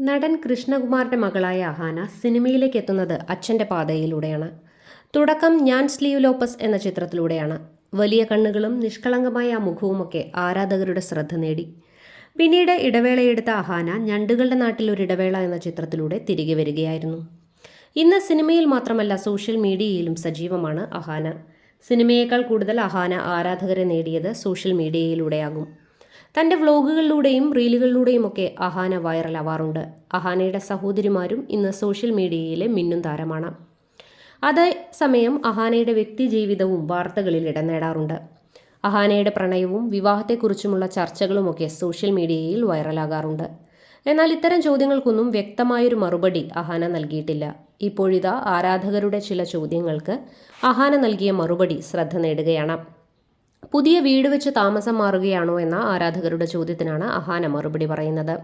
നടൻ കൃഷ്ണകുമാറിന്റെ മകളായ അഹാന സിനിമയിലേക്ക് എത്തുന്നത് അച്ഛന്റെ പാതയിലൂടെയാണ്. തുടക്കം ഞാൻ സ്ലീവ് ലോപ്പസ് എന്ന ചിത്രത്തിലൂടെയാണ്. വലിയ കണ്ണുകളും നിഷ്കളങ്കമായ ആ മുഖവുമൊക്കെ ആരാധകരുടെ ശ്രദ്ധ നേടി. പിന്നീട് ഇടവേളയെടുത്ത അഹാന ഞണ്ടുകളുടെ നാട്ടിൽ ഒരു ഇടവേള എന്ന ചിത്രത്തിലൂടെ തിരികെ വരികയായിരുന്നു. ഇന്ന് സിനിമയിൽ മാത്രമല്ല സോഷ്യൽ മീഡിയയിലും സജീവമാണ് അഹാന. സിനിമയേക്കാൾ കൂടുതൽ അഹാന ആരാധകരെ നേടിയത് സോഷ്യൽ മീഡിയയിലൂടെയാകും. തന്റെ വ്ലോഗുകളിലൂടെയും റീലുകളിലൂടെയും ഒക്കെ അഹാന വൈറലാവാറുണ്ട്. അഹാനയുടെ സഹോദരിമാരും ഇന്ന് സോഷ്യൽ മീഡിയയിലെ മിന്നും താരമാണ്. അതേസമയം അഹാനയുടെ വ്യക്തി ജീവിതവും വാർത്തകളിൽ ഇടം നേടാറുണ്ട്. അഹാനയുടെ പ്രണയവും വിവാഹത്തെക്കുറിച്ചുമുള്ള ചർച്ചകളുമൊക്കെ സോഷ്യൽ മീഡിയയിൽ വൈറലാകാറുണ്ട്. എന്നാൽ ഇത്തരം ചോദ്യങ്ങൾക്കൊന്നും വ്യക്തമായൊരു മറുപടി അഹാന നൽകിയിട്ടില്ല. ഇപ്പോഴിതാ ആരാധകരുടെ ചില ചോദ്യങ്ങൾക്ക് അഹാന നൽകിയ മറുപടി ശ്രദ്ധ നേടുകയാണ്. പുതിയ വീട് വെച്ച് താമസം മാറുകയാണോ എന്ന ആരാധകരുടെ ചോദ്യത്തിനാണ് അഹാന മറുപടി പറയുന്നത്.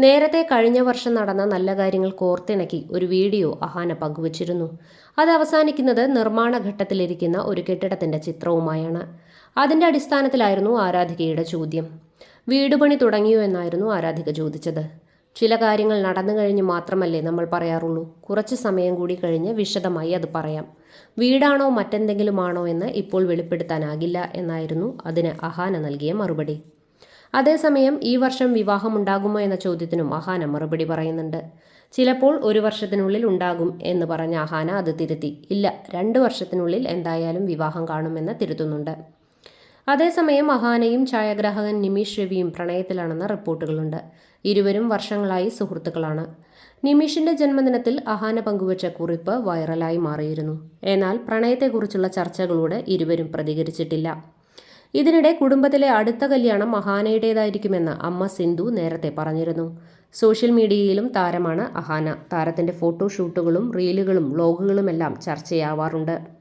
നേരത്തെ കഴിഞ്ഞ വർഷം നടന്ന നല്ല കാര്യങ്ങൾ കോർത്തിണക്കി ഒരു വീഡിയോ അഹാന പങ്കുവച്ചിരുന്നു. അത് അവസാനിക്കുന്നത് നിർമ്മാണ ഘട്ടത്തിലിരിക്കുന്ന ഒരു കെട്ടിടത്തിന്റെ ചിത്രവുമായാണ്. അതിന്റെ അടിസ്ഥാനത്തിലായിരുന്നു ആരാധികയുടെ ചോദ്യം. വീടുപണി തുടങ്ങിയോ എന്നായിരുന്നു ആരാധിക ചോദിച്ചത്. ചില കാര്യങ്ങൾ നടന്നു കഴിഞ്ഞ് മാത്രമല്ലേ നമ്മൾ പറയാറുള്ളൂ. കുറച്ച് സമയം കൂടി കഴിഞ്ഞ് വിശദമായി അത് പറയാം. വീടാണോ മറ്റെന്തെങ്കിലുമാണോ എന്ന് ഇപ്പോൾ വെളിപ്പെടുത്താനാകില്ല എന്നായിരുന്നു അതിന് അഹാന നൽകിയ മറുപടി. അതേസമയം ഈ വർഷം വിവാഹമുണ്ടാകുമോ എന്ന ചോദ്യത്തിനും അഹാന മറുപടി പറയുന്നുണ്ട്. ചിലപ്പോൾ ഒരു വർഷത്തിനുള്ളിൽ ഉണ്ടാകും എന്ന് പറഞ്ഞ അഹാന അത് തിരുത്തി. ഇല്ല രണ്ട് വർഷത്തിനുള്ളിൽ എന്തായാലും വിവാഹം കാണുമെന്ന് തിരുത്തുന്നുണ്ട്. അതേസമയം അഹാനയും ഛായാഗ്രാഹകൻ നിമിഷ് രവിയും പ്രണയത്തിലാണെന്ന റിപ്പോർട്ടുകളുണ്ട്. ഇരുവരും വർഷങ്ങളായി സുഹൃത്തുക്കളാണ്. നിമിഷിന്റെ ജന്മദിനത്തിൽ അഹാന പങ്കുവച്ച കുറിപ്പ് വൈറലായി മാറിയിരുന്നു. എന്നാൽ പ്രണയത്തെക്കുറിച്ചുള്ള ചർച്ചകളോട് ഇരുവരും പ്രതികരിച്ചിട്ടില്ല. ഇതിനിടെ കുടുംബത്തിലെ അടുത്ത കല്യാണം അഹാനയുടേതായിരിക്കുമെന്ന് അമ്മ സിന്ധു നേരത്തെ പറഞ്ഞിരുന്നു. സോഷ്യൽ മീഡിയയിലും താരമാണ് അഹാന. താരത്തിന്റെ ഫോട്ടോഷൂട്ടുകളും റീലുകളും വ്ലോഗുകളുമെല്ലാം ചർച്ചയാവാറുണ്ട്.